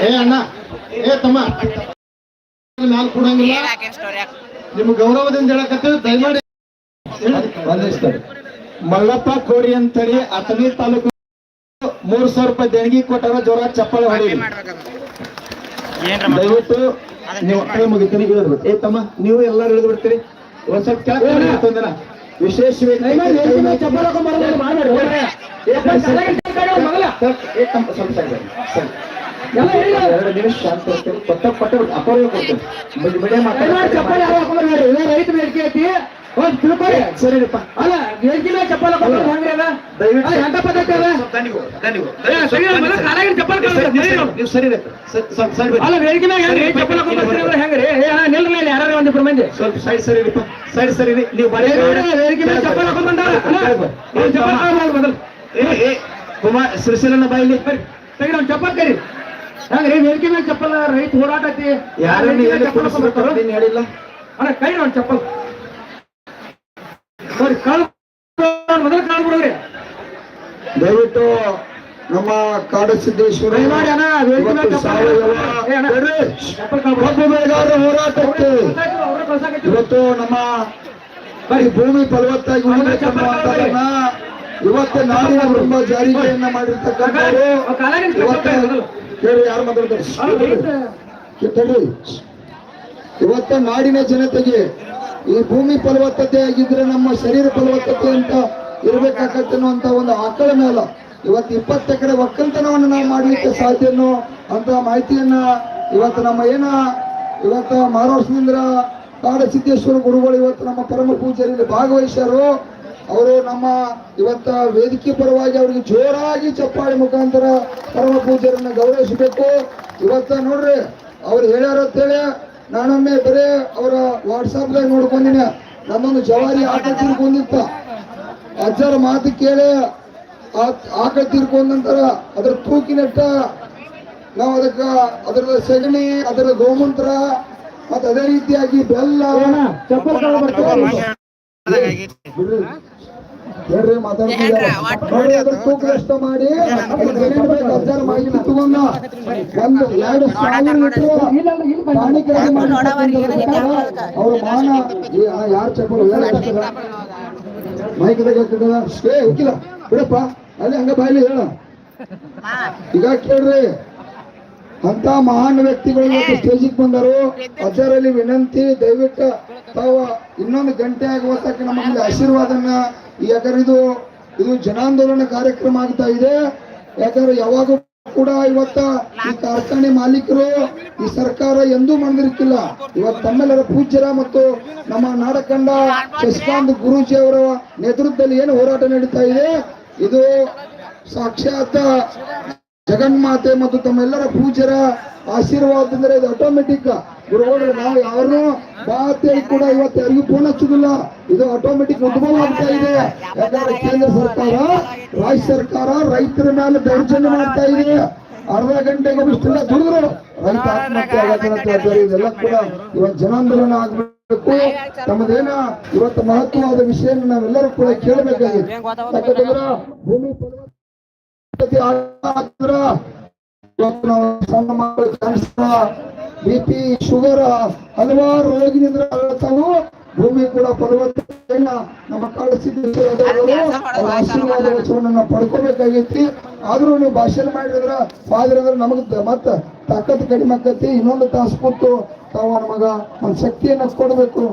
ಏ ಅಣ್ಣ ಏ ತಮ್ಮ ನಾಲ್ಕು ಕೊಡಂಗಿಲ್ಲ ನಿಮ್ ಗೌರವದಿಂದ ಹೇಳಕತ್ತೀವಿ ದಯಮಾಡಿ ಬಂದಿಸ್ತಾರೆ ಮಲ್ಲಪ್ಪ ಕೋಡಿ ಅಂತೇಳಿ ಅಥಣಿ ತಾಲೂಕು ಮೂರ್ ಸಾವಿರ ರೂಪಾಯಿ ದೇಣಿಗೆ ಕೊಟ್ಟಾರ ಜೋರ ಚಪ್ಪಾಳೆ ಹೊಡಿ ದಯವಿಟ್ಟು ನೀವು ಕೈ ಮುಗಿತೀನಿ ಇಳಿದ್ಬಿಟ್ಟು ಏ ತಮ್ಮ ನೀವು ಎಲ್ಲರೂ ಇಳಿದು ಬಿಡ್ತೀರಿ ಒಂದ್ ಸ್ವಲ್ಪ ತೊಂದರೆ ವಿಶೇಷ ಚಪ್ಪಲ್ ಎರಡು ನಿಮಿಷ ಶಾಂತ ಇರ್ತೀರಿ. ಕೊಟ್ಟ ಕೊಟ್ಟ ಅಪರ್ವ ಕೊಡ್ತೀನಿ. ಬಿಡಿ ಬಿಡಿ ಮಾತಾಡಿ ರೈತ ಬೇಡಿಕೆ ಐತಿ ಒಂದ್ ತಿಳ್ಕೊರಿ ಸರಿಪ್ಪ ಅಲ್ಲ ಬೇಡಿಕೆ ಚಪ್ಪಲ್ ಹಾಕೊಂಡ್ರೆ ಹೆಂಗ್ರಿ ಅದ? ದಯವಿಟ್ಟು ಹೆಂಗ ಎಂತ ಪದ್ಧತಿ ಅದ? ನೀವು ಸರಿ-. ಅಲ್ಲ ಬೇಡಿಕೆ ಮ್ಯಾಗ ಹೆಂಗ್ರಿ ಚಪ್ಪಲ್ ಹೆಂಗ್ರಿ? ಮೇಲೆ ಯಾರು ಒಂದಿಬ್ರು ಮಂದಿ. ಸ್ವಲ್ಪ ಸೈಡ್ ಸರಿ. ಸೈಡ್ ಸರಿ ರೀ ನೀವು ಬರೀ ಚಪ್ಪಲ್ ಹಾಕೊಂಡ್ ಬಂದಾರ? ಚಪ್ಪಲ್ ಮೊದಲು. ಏ, ಕುಮಾರ್ ಶ್ರೀಶೈಲನ ಬಾಯಿಲಿ. ತೆಗಿರಿ ಒಂದ್ ಚಪ್ಪಲ್ ಕರಿ ಹೆಂಗ್ರಿ ವೇದಿಕೆ ಮೇಲೆ ಚಪ್ಪಲ್ ರೈತ ಹೋರಾಟ ಐತಿ. ಯಾರನ್ನು ಎಲ್ಲಿ? ಕುಡಿಸ್ಬೇಕು ನೀನು ಹೇಳಿಲ್ಲ? ಅಣ್ಣ ಕೈ ನೋಡ್ ಚಪ್ಪಲ್. ಸರಿ ಕಾಳು ಮೊದಲು ಕಾಳು ಬಿಡೋರಿ ದಯವಿಟ್ಟು ನಮ್ಮ ಕಾಡು ಸಿದ್ದೇಶ್ವರ. ಕಬ್ಬು ಬೆಳೆಗಾರರ ಹೋರಾಟಕ್ಕೆ ಇವತ್ತು ನಮ್ಮ ಭೂಮಿ ಫಲವತ್ತಾಗಿ ಉಳಿಬೇಕನ್ನುವಂಥದ್ದನ್ನ ಇವತ್ತು ನಾಡಿನ ಬ್ರಹ್ಮ ಜಾರಿಗೆಯನ್ನ ಮಾಡಿರ್ತಕ್ಕಂಥವ್ರು. ಇವತ್ತು ಕೇಳಿ ಯಾರು ಮಾತಾಡ್ತಾರೆ. ಇವತ್ತ ನಾಡಿನ ಜನತೆಗೆ ಈ ಭೂಮಿ ಫಲವತ್ತತೆ ಆಗಿದ್ರೆ ನಮ್ಮ ಶರೀರ ಫಲವತ್ತತೆ ಅಂತ ಇರ್ಬೇಕಾಗತ್ತೆ ಅನ್ನುವಂತ ಒಂದು ಆಕಳ ಮೇಲ ಇವತ್ತು ಇಪ್ಪತ್ತು ಎಕರೆ ಒಕ್ಕಲ್ತನವನ್ನು ನಾವು ಮಾಡಲಿಕ್ಕೆ ಸಾಧ್ಯನೋ ಅಂತ ಮಾಹಿತಿಯನ್ನ ಇವತ್ತು ನಮ್ಮ ಏನ ಇವತ್ತು ಮಹಾರಾಷ್ಟ್ರದಿಂದ ಕಾಡಸಿದ್ದೇಶ್ವರ ಗುರುಗಳು ಇವತ್ತು ನಮ್ಮ ಪರಮ ಪೂಜೆಯಲ್ಲಿ ಭಾಗವಹಿಸ್ಯಾರು ಅವರು ನಮ್ಮ ಇವತ್ತ ವೇದಿಕೆ ಪರವಾಗಿ ಅವರಿಗೆ ಜೋರಾಗಿ ಚಪ್ಪಾಳಿ ಮುಖಾಂತರ ಪರಮ ಪೂಜರನ್ನ ಗೌರವಿಸಬೇಕು. ಇವತ್ತ ನೋಡ್ರಿ ಅವ್ರು ಹೇಳ್ಯಾರ ಅಂತೇಳಿ ನಾನೊಮ್ಮೆ ಬರೇ ಅವರ ವಾಟ್ಸಾಪ್ದಾಗ ನೋಡ್ಕೊಂಡಿನ. ನಮ್ಮೊಂದು ಜವಾರಿ ಆಟ ತಿರ್ಕೊಂಡಿತ್ತ ಅಜ್ಜರ ಮಾತು ಕೇಳಿ ಆ- ಆಕಳ ತೀರ್ಕೊಂಡ ನಂತರ ಅದ್ರ ತೂಕಿನಟ್ಟ ನಾವು ಅದಕ್ಕ ಅದರ ಸಗಣಿ ಅದರ ಗೋಮೂತ್ರ ಮತ್ತೆ ಅದೇ ರೀತಿಯಾಗಿ ಬೆಲ್ಲ ಚಪ್ಪಲ್ ಬಿಡ್ರಿ. ಹೇಳ್ರಿ ಮಾತಾಡ್ತಿದ್ದಾರೆ. ಮಾಡಿ? ತಗೊಂಡ ಒಂದು ಎರಡು ಸಾವಿರ ಅವ್ರ ಮಾನ ಯಾರು ಚಪ್ಪಲ್ ಮೈಕದಾಗ ಬಿಡಪ್ಪ. ಅಲ್ಲಿ ಹಂಗ ಬಾಯ್ಲಿ ಹೇಳ. ಈಗ ಕೇಳ್ರಿ. ಅಂತ ಮಹಾನ್ ವ್ಯಕ್ತಿಗಳು ಸ್ಟೇಜಿಗೆ ಬಂದರು. ಅದರಲ್ಲಿ ವಿನಂತಿ ದಯವಿಟ್ಟು ತಾವು ಇನ್ನೊಂದು ಗಂಟೆ ಆಗುವ ತಕ್ಕ ನಮಗೆ ಆಶೀರ್ವಾದನ ಯಾಕಂದ್ರೆ ಇದು ಇದು ಜನಾಂದೋಲನ ಕಾರ್ಯಕ್ರಮ ಆಗ್ತಾ ಇದೆ. ಯಾಕಂದ್ರೆ ಯಾವಾಗ ಕೂಡ ಇವತ್ತ ಈ ಕಾರ್ಖಾನೆ ಮಾಲೀಕರು, ಈ ಸರ್ಕಾರ ಎಂದೂ ಮಾಡಿದಿರ್ಕಿಲ್ಲ ಇವತ್ತು ತಮ್ಮೆಲ್ಲರ ಪೂಜ್ಯರ ಮತ್ತು ನಮ್ಮ ನಾಡಕಂಡ ಶಶಿಕಾಂತ್ ಗುರೂಜಿ ಅವರ ನೇತೃತ್ವದಲ್ಲಿ ಏನು ಹೋರಾಟ ನಡೀತಾ ಇದೆ. ಇದು ಸಾಕ್ಷಾತ್ ಜಗನ್ಮಾತೆ ಮತ್ತು ತಮ್ಮೆಲ್ಲರ ಪೂಜ್ಯರ ಆಶೀರ್ವಾದ ಅಂದ್ರೆ ಇದು ಆಟೋಮೆಟಿಕ್ ಗುರುಗಳು ನಾವು ಯಾರನ್ನೂ ಬಾತೇಳಿ ಕೂಡ ಇವತ್ತು ಯಾರಿಗೂ ಫೋನ್ ಹಚ್ಚುದಿಲ್ಲ ಇದು ಆಟೋಮೆಟಿಕ್ ಉದ್ಭವ ಆಗ್ತಾ ಇದೆ. ಯಾಕಂದ್ರೆ ಕೇಂದ್ರ ಸರ್ಕಾರ, ರಾಜ್ಯ ಸರ್ಕಾರ ರೈತರ ಮೇಲೆ ದೌರ್ಜನ್ಯ ಮಾಡ್ತಾ ಇದೆ. ಅರ್ಧ ಗಂಟೆಗೆ ಇಷ್ಟೆಲ್ಲ ದುಡಿದ್ರು. ರೈತ ಆತ್ಮಹತ್ಯೆ ಆಗತ್ತೆ ಅಂತ ಹೇಳ್ತಾರೆ ಇದೆಲ್ಲ ಕೂಡ ಇವತ್ತು ಜನಾಂದೋಲನ ಆಗ್ಬೇಕು. ತಮ್ಮದೇನ ಇವತ್ತು ಮಹತ್ವವಾದ ವಿಷಯ ನಾವೆಲ್ಲರೂ ಕೂಡ ಕೇಳಬೇಕಾಗಿದೆ. ಭೂಮಿ ಫಲವತ್ತತೆ ಆದ್ರ ಇವತ್ತು ನಾವು ಸಣ್ಣ ಮಕ್ಕಳು ಬಿ ಪಿ ಶುಗರ್ ಹಲವಾರು ರೋಗಿನಿಂದ ಭೂಮಿ ಕೂಡ ಫಲವತ್ತತೆಯನ್ನ ನಮ್ಮ ಆಶೀರ್ವಾದ ವಚನವನ್ನ ಪಡ್ಕೋಬೇಕಾಗೈತಿ ಆದ್ರೂ ನೀವು ಭಾಷಣ ಮಾಡಿದ್ರ ಫಾದರ್ ಅಂದ್ರೆ ನಮಗ್ ಮತ್ತ ತಾಕತ್ ಕಡಿಮೆ ಆಕತಿ. ಇನ್ನೊಂದು ತಾಸು ಕೂತು ತಾವು ನಮಗ ಒಂದ್ ಶಕ್ತಿಯನ್ನ ಕೊಡ್ಬೇಕು.